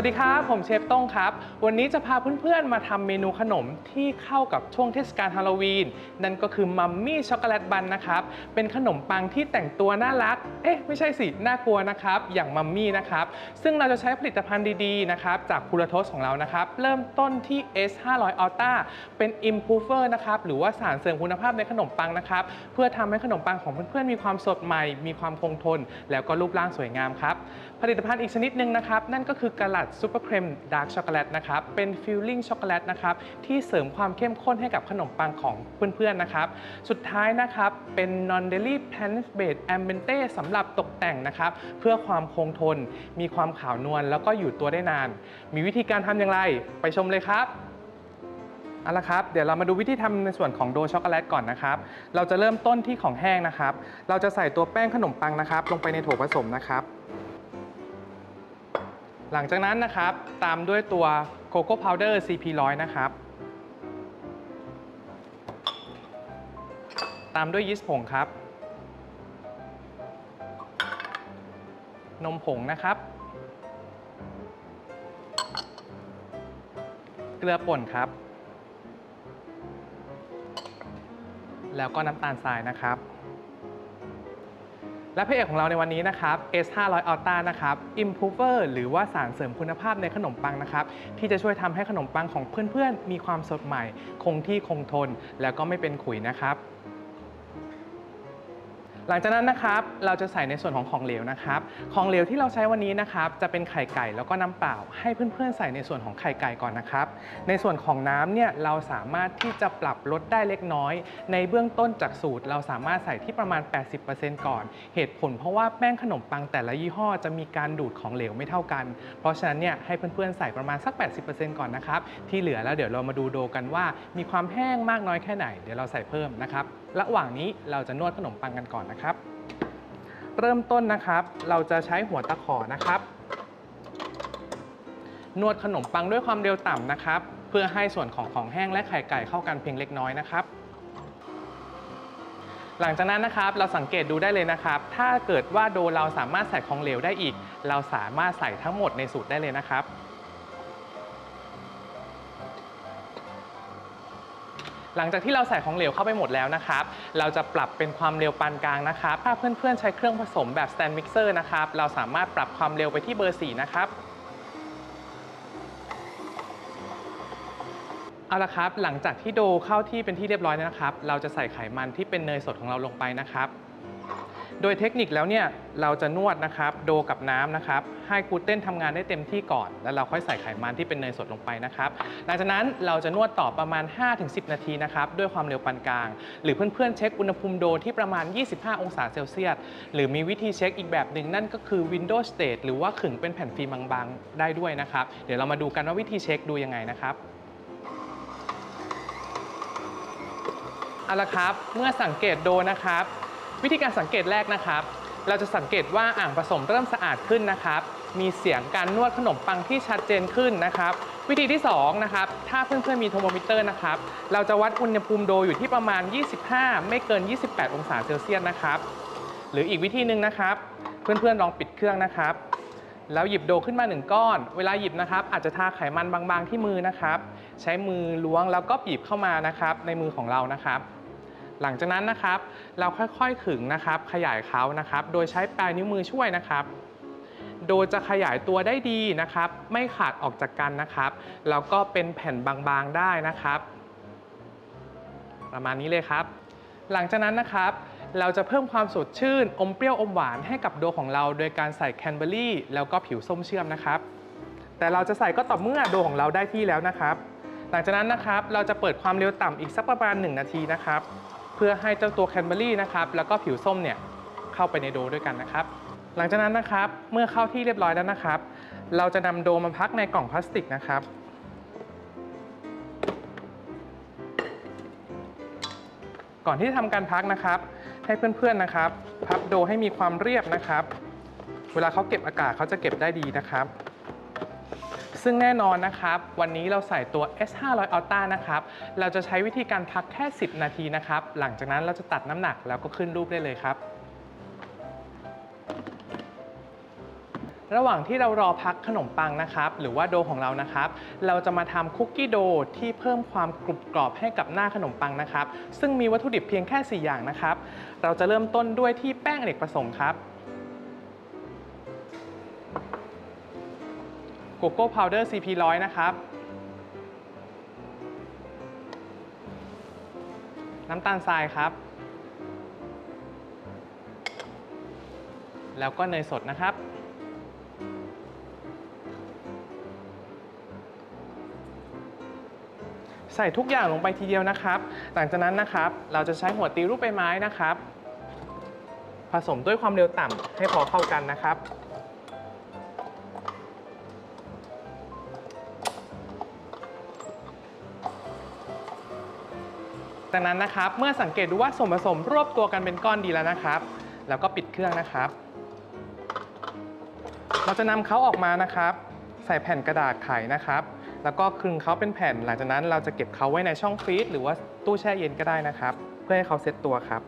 สวัสดีครับ ผมเชฟต้งครับ วันนี้จะพาเพื่อนๆ มาทำเมนูขนมที่เข้ากับช่วงเทศกาลฮาโลวีน นั่นก็คือมัมมี่ช็อกโกแลตบันนะครับ เป็นขนมปังที่แต่งตัวน่ารัก เอ๊ะ ไม่ใช่สิ น่ากลัวนะครับ อย่างมัมมี่นะครับ ซึ่งเราจะใช้ผลิตภัณฑ์ดีๆ นะครับ จากคูลโทสของเรานะครับ เริ่มต้นที่ S 5 0 0 Ultra เป็น Improver นะครับ หรือว่าสารเสริมคุณภาพในขนมปังนะครับ เพื่อทำให้ขนมปังของเพื่อนๆ มีความสดใหม่ มีความคงทน แล้วก็รูปร่างสวยงามครับ ผลิตภัณฑ์อีกชนิดหนึ่งนะครับ นั่นก็คือกาลัดซูเปอร์ครีมดาร์กช็อกโกแลตนะครับ เป็นฟิลลิ่งช็อกโกแลตนะครับ ที่เสริมความเข้มข้นให้กับขนมปังของเพื่อนๆนะครับ สุดท้ายนะครับ เป็น non dairy plant based ambiente สำหรับตกแต่งนะครับ เพื่อความคงทน มีความขาวนวลแล้วก็อยู่ตัวได้นาน มีวิธีการทำอย่างไร ไปชมเลยครับเอาละครับ เดี๋ยวเรามาดูวิธีทำในส่วนของโดช็อกโกแลตก่อนนะครับ เราจะเริ่มต้นที่ของแห้งนะครับ เราจะใส่ตัวแป้งขนมปังนะครับ ลงไปในโถผสมนะครับ หลังจากนั้นนะครับ ตามด้วยตัวโกโก้พาวเดอร์ CP100 นะครับ ตามด้วยยีสต์ผงครับ นมผงนะครับ เกลือป่นครับ แล้วก็น้ำตาลทรายนะครับ และพระเอกของเราในวันนี้นะครับ S 5 0 0 Ultra นะครับ Improver หรือว่าสารเสริมคุณภาพในขนมปังนะครับ ที่จะช่วยทำให้ขนมปังของเพื่อนๆ มีความสดใหม่ คงที่คงทน แล้วก็ไม่เป็นขุยนะครับ หลังจากนั้นนะครับเราจะใส่ในส่วนของของเหลวนะครับ ของเหลวที่เราใช้วันนี้นะครับจะเป็นไข่ไก่แล้วก็น้ำเปล่า ให้เพื่อนๆใส่ในส่วนของไข่ไก่ก่อนนะครับ ในส่วนของน้ำเนี่ยเราสามารถที่จะปรับลดได้เล็กน้อย ในเบื้องต้นจากสูตร เราสามารถใส่ที่ประมาณ 80%ก่อน เหตุผลเพราะว่าแป้งขนมปังแต่ละยี่ห้อจะมีการดูดของเหลวไม่เท่ากัน เพราะฉะนั้นเนี่ยให้เพื่อนๆใส่ประมาณสัก 80%ก่อนนะครับที่เหลือแล้วเดี๋ยวเรามาดูโดกันว่า มีความแห้งมากน้อยแค่ไหน เดี๋ยวเราใส่เพิ่มนะครับระหว่างนี้เราจะนวดขนมปังกันก่อนนะครับ เริ่มต้นนะครับ เราจะใช้หัวตะขอนะครับ นวดขนมปังด้วยความเร็วต่ำนะครับ เพื่อให้ส่วนของของแห้งและไข่ไก่เข้ากันเพียงเล็กน้อยนะครับ หลังจากนั้นนะครับเราสังเกตดูได้เลยนะครับ ถ้าเกิดว่าโดเราสามารถใส่ของเหลวได้อีก เราสามารถใส่ทั้งหมดในสูตรได้เลยนะครับ หลังจากที่เราใส่ของเหลวเข้าไปหมดแล้วนะครับ เราจะปรับเป็นความเร็วปานกลางนะครับ ถ้าเพื่อนๆใช้เครื่องผสมแบบ stand mixer นะครับ เราสามารถปรับความเร็วไปที่เบอร์ 4 นะครับเอาละครับ หลังจากที่โดเข้าที่เป็นที่เรียบร้อยนะครับ เราจะใส่ไขมันที่เป็นเนยสดของเราลงไปนะครับ โดยเทคนิคแล้วเนี่ยเราจะนวดนะครับโดกับน้ำนะครับ ให้กลูเตนทำงานได้เต็มที่ก่อน แล้วเราค่อยใส่ไขมันที่เป็นเนยสดลงไปนะครับหลังจากนั้นเราจะนวดต่อประมาณ 5-10 นาทีนะครับด้วยความเร็วปานกลาง หรือเพื่อนๆเช็คอุณหภูมิโดที่ประมาณ 25 องศาเซลเซียสหรือมีวิธีเช็คอีกแบบหนึ่งนั่นก็คือ Windows State หรือว่าขึงเป็นแผ่นฟิล์มบางๆ ได้ด้วยนะครับ เดี๋ยวเรามาดูกันว่าวิธีเช็คดูยังไงนะครับเอาละครับ เมื่อสังเกตโดนะครับ วิธีการสังเกตแรกนะครับ เราจะสังเกตว่าอ่างผสมเริ่มสะอาดขึ้นนะครับ มีเสียงการนวดขนมปังที่ชัดเจนขึ้นนะครับ วิธีที่2นะครับ ถ้าเพื่อนๆมีโทรโมมิเตอร์นะครับ เราจะวัดอุณหภูมิโดอยู่ที่ประมาณ 25 ไม่เกิน 28 องศาเซลเซียสนะครับ หรืออีกวิธีหนึ่งนะครับ เพื่อนๆลองปิดเครื่องนะครับแล้วหยิบโดขึ้นมา 1 ก้อน เวลาหยิบนะครับ อาจจะทาไขมันบางๆที่มือนะครับ ใช้มือล้วงแล้วก็บีบเข้ามานะครับ ในมือของเรานะครับ หลังจากนั้นนะครับ เราค่อยๆขึงนะครับ ขยายเขานะครับ โดยใช้ปลายนิ้วมือช่วยนะครับ โดยจะขยายตัวได้ดีนะครับ ไม่ขาดออกจากกันนะครับแล้วก็เป็นแผ่นบางๆได้นะครับ ประมาณนี้เลยครับ หลังจากนั้นนะครับเราจะเพิ่มความสดชื่น อมเปรี้ยวอมหวานให้กับโดของเรา โดยการใส่แคนเบอรี่แล้วก็ผิวส้มเชื่อมนะครับ แต่เราจะใส่ก็ต่อเมื่อโดของเราได้ที่แล้วนะครับ หลังจากนั้นนะครับเราจะเปิดความเร็วต่ำอีกสักประมาณ 1 นาทีนะครับ พื่อให้เจ้าตัวแคนเบอรี่นะครับแล้วก็ผิวส้มเนี่ยเข้าไปในโดด้วยกันนะครับ หลังจากนั้นนะครับเมื่อเข้าที่เรียบร้อยแล้วนะครับ เราจะนำโดมาพักในกล่องพลาสติกนะครับก่อนที่จะทำการพักนะครับ ให้เพื่อนๆนะครับ พับโดให้มีความเรียบนะครับ เวลาเขาเก็บอากาศเขาจะเก็บได้ดีนะครับ ซึ่งแน่นอนนะครับ วันนี้เราใส่ตัว S 5 0 0 Ultra นะครับ เราจะใช้วิธีการพักแค่ 10 นาทีนะครับ หลังจากนั้นเราจะตัดน้ำหนักแล้วก็ขึ้นรูปได้เลยครับ ระหว่างที่เรารอพักขนมปังนะครับ หรือว่าโดของเรานะครับ เราจะมาทำคุกกี้โดที่เพิ่มความกรุบกรอบให้กับหน้าขนมปังนะครับ ซึ่งมีวัตถุดิบเพียงแค่ 4 อย่างนะครับ เราจะเริ่มต้นด้วยที่แป้งอเนกประสงค์ครับ โกโก้พาวเดอร์ CP 100นะครับ น้ำตาลทรายครับ แล้วก็เนยสดนะครับ ใส่ทุกอย่างลงไปทีเดียวนะครับ หลังจากนั้นนะครับ เราจะใช้หัวตีรูปใบไม้นะครับ ผสมด้วยความเร็วต่ำให้พอเข้ากันนะครับ จากนั้นนะครับ เมื่อสังเกตดูว่าส่วนผสมรวบตัวกันเป็นก้อนดีแล้วนะครับ แล้วก็ปิดเครื่องนะครับ เราจะนำเขาออกมานะครับ ใส่แผ่นกระดาษไขนะครับ แล้วก็คลึงเขาเป็นแผ่น หลังจากนั้นเราจะเก็บเขาไว้ในช่องฟรีซหรือว่าตู้แช่เย็นก็ได้นะครับ เพื่อให้เขาเซ็ตตัวครับ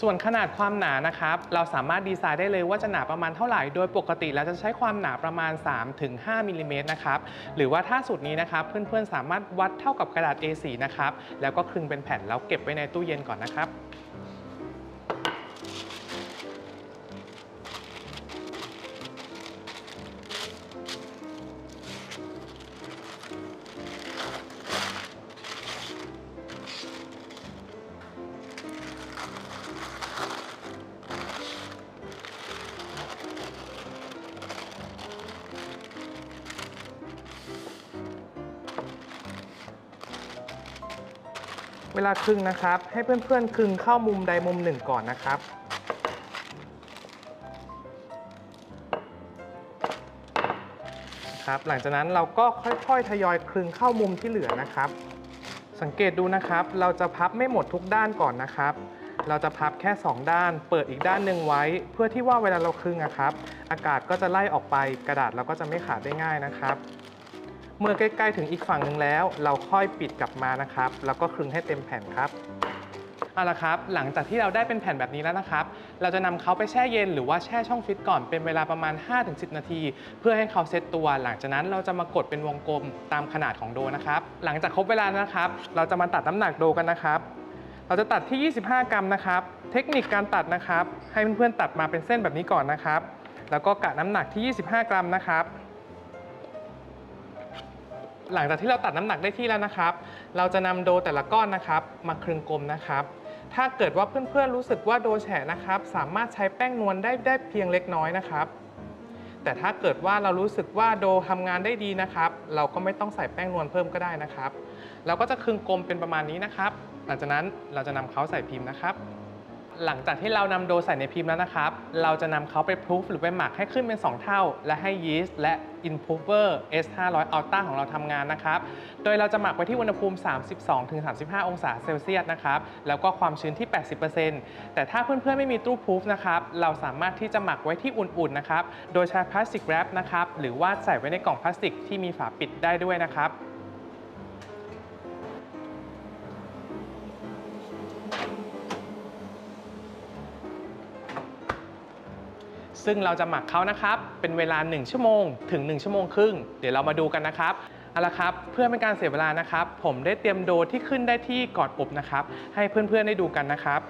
ส่วนขนาดความหนานะครับ เราสามารถดีไซน์ได้เลยว่าจะหนาประมาณเท่าไหร่ โดยปกติเราจะใช้ความหนาประมาณ 3-5มิลลิเมตรนะครับ หรือว่าถ้าสูตรนี้นะครับ เพื่อนๆ สามารถวัดเท่ากับกระดาษ A4 นะครับ แล้วก็คลึงเป็นแผ่นแล้วเก็บไว้ในตู้เย็นก่อนนะครับ วลาคลึงนะครับ ให้เพื่อนๆคลึงเข้ามุมใดมุมหนึ่งก่อนนะครับ ครับ หลังจากนั้นเราก็ค่อยๆทยอยคลึงเข้ามุมที่เหลือนะครับ สังเกตดูนะครับ เราจะพับไม่หมดทุกด้านก่อนนะครับเราจะพับแค่ 2 ด้าน เปิดอีกด้านหนึ่งไว้ เพื่อที่ว่าเวลาเราคลึงอะครับ อากาศก็จะไล่ออกไป กระดาษเราก็จะไม่ขาดได้ง่ายนะครับ เมื่อใกล้ๆถึงอีกฝั่งหนึ่งแล้ว เราค่อยปิดกลับมานะครับ แล้วก็คลึงให้เต็มแผ่นครับเอาละครับ หลังจากที่เราได้เป็นแผ่นแบบนี้แล้วนะครับ เราจะนำเขาไปแช่เย็นหรือว่าแช่ช่องฟิตก่อนเป็นเวลาประมาณ 5-10 นาที เพื่อให้เขาเซตตัว หลังจากนั้นเราจะมากดเป็นวงกลมตามขนาดของโดนะครับ หลังจากครบเวลานะครับ เราจะมาตัดน้ำหนักโดกันนะครับ เราจะตัดที่ 25 กรัมนะครับ เทคนิคการตัดนะครับ ให้เพื่อนๆตัดมาเป็นเส้นแบบนี้ก่อนนะครับ แล้วก็กะน้ำหนักที่ 25 กรัมนะครับ หลังจากที่เราตัดน้ำหนักได้ที่แล้วนะครับ เราจะนำโดแต่ละก้อนนะครับ มาคลึงกลมนะครับ ถ้าเกิดว่าเพื่อนๆรู้สึกว่าโดแฉะนะครับ สามารถใช้แป้งนวลได้ได้เพียงเล็กน้อยนะครับ แต่ถ้าเกิดว่าเรารู้สึกว่าโดทำงานได้ดีนะครับ เราก็ไม่ต้องใส่แป้งนวลเพิ่มก็ได้นะครับ เราก็จะคลึงกลมเป็นประมาณนี้นะครับ หลังจากนั้นเราจะนำเขาใส่พิมพ์นะครับ หลังจากที่เรานำโดใส่ในพิมพ์แล้วนะครับ เราจะนำเขาไปพรูฟหรือไปหมักให้ขึ้นเป็น 2 เท่า และให้ยีสต์และ Improver S500 Ultra ของเราทำงานนะครับ โดยเราจะหมักไว้ที่อุณหภูมิ 32-35 องศาเซลเซียสนะครับ แล้วก็ความชื้นที่ 80%แต่ถ้าเพื่อนๆ ไม่มีตู้พรูฟนะครับ เราสามารถที่จะหมักไว้ที่อุ่นๆ นะครับ โดยใช้พลาสติกแรปนะครับ หรือว่าใส่ไว้ในกล่องพลาสติกที่มีฝาปิดได้ด้วยนะครับ ซึ่งเราจะหมักเขานะครับ เป็นเวลา 1 ชั่วโมง ถึง 1 ชั่วโมงครึ่ง เดี๋ยวเรามาดูกันนะครับเอาละครับเพื่อเป็นการเสียเวลานะครับ ผมได้เตรียมโดที่ขึ้นได้ที่กอนอบนะครับ ให้เพื่อนๆได้ดูกันนะครับ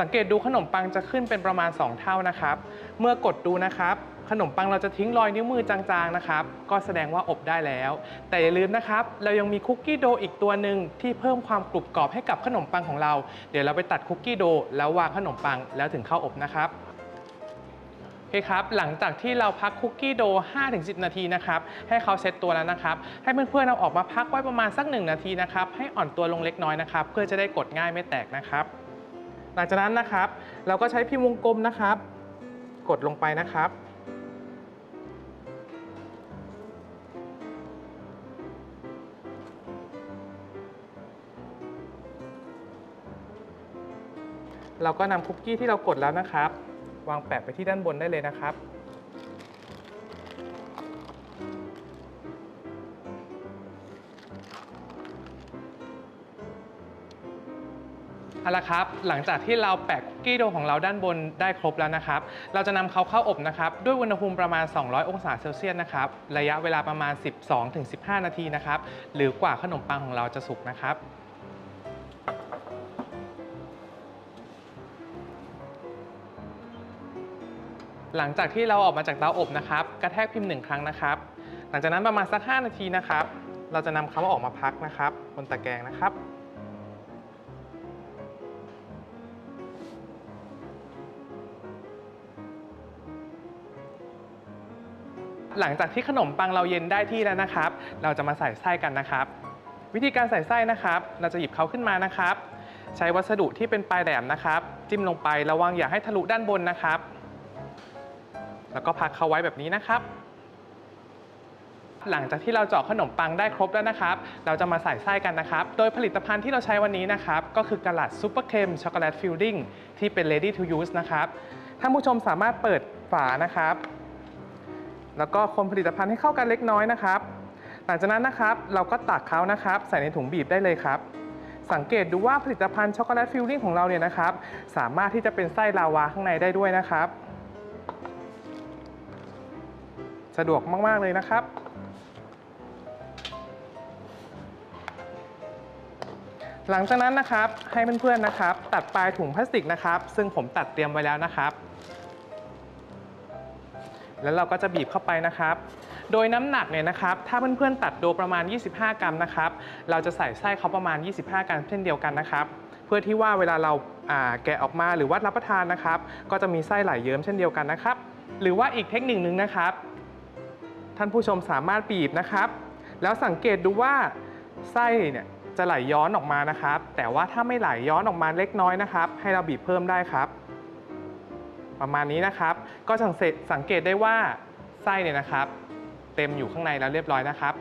สังเกตดูขนมปังจะขึ้นเป็นประมาณ 2 เท่านะครับ เมื่อกดดูนะครับ ขนมปังเราจะทิ้งรอยนิ้วมือจางๆนะครับ ก็แสดงว่าอบได้แล้ว แต่อย่าลืมนะครับ เรายังมีคุกกี้โดอีกตัวหนึ่งที่เพิ่มความกรุบกรอบให้กับขนมปังของเรา เดี๋ยวเราไปตัดคุกกี้โดแล้ววางขนมปังแล้วถึงเข้าอบนะครับ อเคครับ หลังจากที่เราพักคุกกี้โด 5-10 นาทีนะครับ ให้เขาเซตตัวแล้วนะครับ ให้เพื่อนๆเอาออกมาพักไว้ประมาณสัก 1 นาทีนะครับ ให้อ่อนตัวลงเล็กน้อยนะครับ เพื่อจะได้กดง่ายไม่แตกนะครับ หลังจากนั้นนะครับ เราก็ใช้พิมพ์วงกลมนะครับ กดลงไปนะครับ เราก็นำคุกกี้ที่เรากดแล้วนะครับ วางแปะไปที่ด้านบนได้เลยนะครับ เอาละครับ หลังจากที่เราแปะคุกกี้โดของเราด้านบนได้ครบแล้วนะครับ เราจะนำเขาเข้าอบนะครับ ด้วยอุณหภูมิประมาณ 200 องศาเซลเซียสนะครับ ระยะเวลาประมาณ 12-15 นาทีนะครับ หรือกว่าขนมปังของเราจะสุกนะครับ หลังจากที่เราออกมาจากเตาอบนะครับ กระแทกพิมพ์หนึ่งครั้งนะครับ หลังจากนั้นประมาณสัก 5 นาทีนะครับ เราจะนำเขาออกมาพักนะครับบนตะแกรงนะครับ หลังจากที่ขนมปังเราเย็นได้ที่แล้วนะครับ เราจะมาใส่ไส้กันนะครับ วิธีการใส่ไส้นะครับ เราจะหยิบเขาขึ้นมานะครับ ใช้วัสดุที่เป็นปลายแหลมนะครับ จิ้มลงไประวังอย่าให้ทะลุด้านบนนะครับ แล้วก็พักเขาไว้แบบนี้นะครับ หลังจากที่เราเจาะขนมปังได้ครบแล้วนะครับ เราจะมาใส่ไส้กันนะครับ โดยผลิตภัณฑ์ที่เราใช้วันนี้นะครับ ก็คือกระลัดซูเปอร์เค็มช็อกโกแลตฟิลลิ่งที่เป็น ready to use นะครับท่านผู้ชมสามารถเปิดฝานะครับ แล้วก็คนผลิตภัณฑ์ให้เข้ากันเล็กน้อยนะครับ หลังจากนั้นนะครับเราก็ตักเขานะครับ ใส่ในถุงบีบได้เลยครับ สังเกตดูว่าผลิตภัณฑ์ช็อกโกแลตฟิลลิ่งของเราเนี่ยนะครับ สามารถที่จะเป็นไส้ลาวาข้างในได้ด้วยนะครับ สะดวกมาก ๆ เลยนะครับ หลังจากนั้นนะครับให้เพื่อนๆนะครับ ตัดปลายถุงพลาสติกนะครับ ซึ่งผมตัดเตรียมไว้แล้วนะครับ แล้วเราก็จะบีบเข้าไปนะครับ โดยน้ำหนักเนี่ยนะครับ ถ้าเพื่อนๆตัดโดประมาณ 25 กรัมนะครับ เราจะใส่ไส้เขาประมาณ 25 กรัมเช่นเดียวกันนะครับเพื่อที่ว่าเวลาเราอ่าแกะออกมาหรือว่ารับประทานนะครับ ก็จะมีไส้ไหลเยิ้มเช่นเดียวกันนะครับ หรือว่าอีกเทคนิคนึงนะครับ ท่านผู้ชมสามารถบีบนะครับ แล้วสังเกตดูว่าไส้เนี่ยจะไหลย้อนออกมานะครับ แต่ว่าถ้าไม่ไหลย้อนออกมาเล็กน้อยนะครับ ให้เราบีบเพิ่มได้ครับ ประมาณนี้นะครับ ก็สังเกตสังเกตได้ว่าไส้เนี่ยนะครับ เต็มอยู่ข้างในแล้วเรียบร้อยนะครับ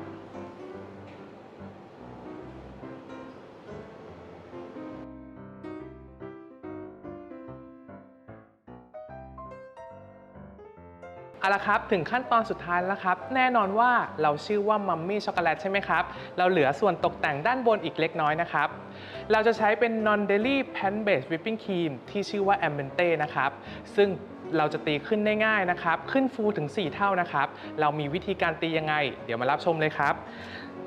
ละครับ ถึงขั้นตอนสุดท้ายแล้วครับ แน่นอนว่าเราชื่อว่ามัมมี่ช็อกโกแลตใช่ไหมครับ เราเหลือส่วนตกแต่งด้านบนอีกเล็กน้อยนะครับ เราจะใช้เป็น non dairy plant based whipping cream ที่ชื่อว่า a m b e n t e นะครับ ซึ่งเราจะตีขึ้นได้ง่ายนะครับ ขึ้นฟูถึง 4 เท่านะครับ เรามีวิธีการตียังไง เดี๋ยวมารับชมเลยครับ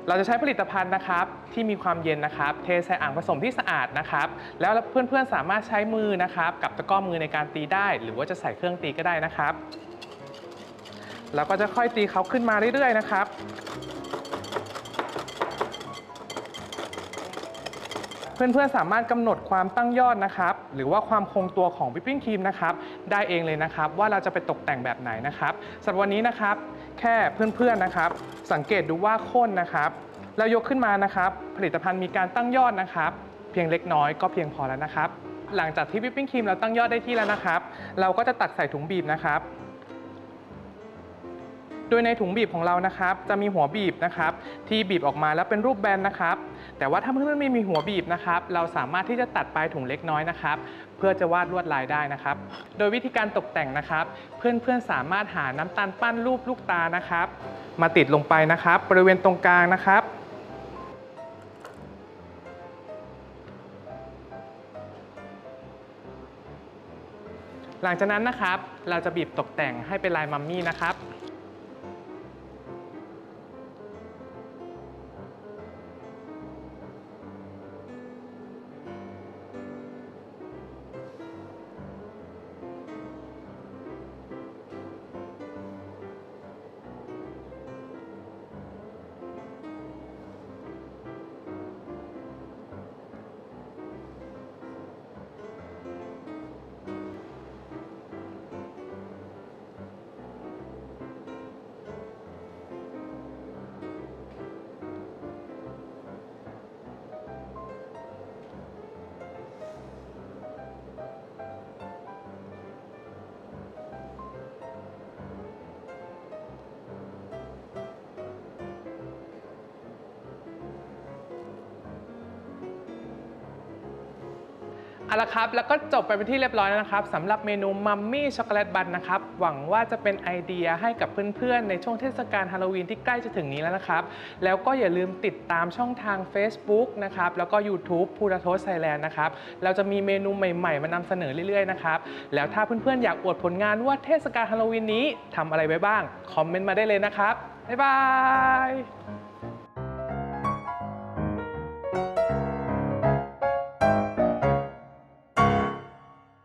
เราจะใช้ผลิตภัณฑ์นะครับที่มีความเย็นนะครับ เทใส่อ่างผสมที่สะอาดนะครับ แล้วเพื่อนๆสามารถใช้มือนะครับ กับตะกร้อมือในการตีได้ หรือว่าจะใส่เครื่องตีก็ได้นะครับ เราก็จะค่อยตีเขาขึ้นมาเรื่อยๆนะครับ เพื่อนๆสามารถกำหนดความตั้งยอดนะครับ หรือว่าความคงตัวของวิปปิ้งครีมนะครับได้เองเลยนะครับ ว่าเราจะไปตกแต่งแบบไหนนะครับสำหรับวันนี้นะครับ แค่เพื่อนๆนะครับ สังเกตดูว่าข้นนะครับแล้วยกขึ้นมานะครับ ผลิตภัณฑ์มีการตั้งยอดนะครับ เพียงเล็กน้อยก็เพียงพอแล้วนะครับ หลังจากที่วิปปิ้งครีมเราตั้งยอดได้ที่แล้วนะครับ เราก็จะตักใส่ถุงบีบนะครับ โดยในถุงบีบของเรานะครับ จะมีหัวบีบนะครับ ที่บีบออกมาแล้วเป็นรูปแบนนะครับ แต่ว่าถ้าเพื่อนๆไม่มีหัวบีบนะครับ เราสามารถที่จะตัดปลายถุงเล็กน้อยนะครับ เพื่อจะวาดลวดลายได้นะครับ โดยวิธีการตกแต่งนะครับ เพื่อนๆสามารถหาน้ำตาลปั้นรูปลูกตานะครับ มาติดลงไปนะครับ บริเวณตรงกลางนะครับหลังจากนั้นนะครับ เราจะบีบตกแต่งให้เป็นลายมัมมี่นะครับ เอาละครับ แล้วก็จบไปเป็นที่เรียบร้อยแล้วนะครับสำหรับเมนูมัมมี่ช็อกโกแลตบันนะครับ หวังว่าจะเป็นไอเดียให้กับเพื่อนๆ ในช่วงเทศกาลฮาโลวีนที่ใกล้จะถึงนี้แล้วนะครับ แล้วก็อย่าลืมติดตามช่องทาง Facebook นะครับ แล้วก็ YouTube พูดาโทสไทยแลนด์นะครับ เราจะมีเมนูใหม่ๆ มานำเสนอเรื่อยๆ นะครับ แล้วถ้าเพื่อนๆ อยากอวดผลงานว่าเทศกาลฮาโลวีนนี้ทำอะไรไว้บ้าง คอมเมนต์มาได้เลยนะครับ บ๊ายบาย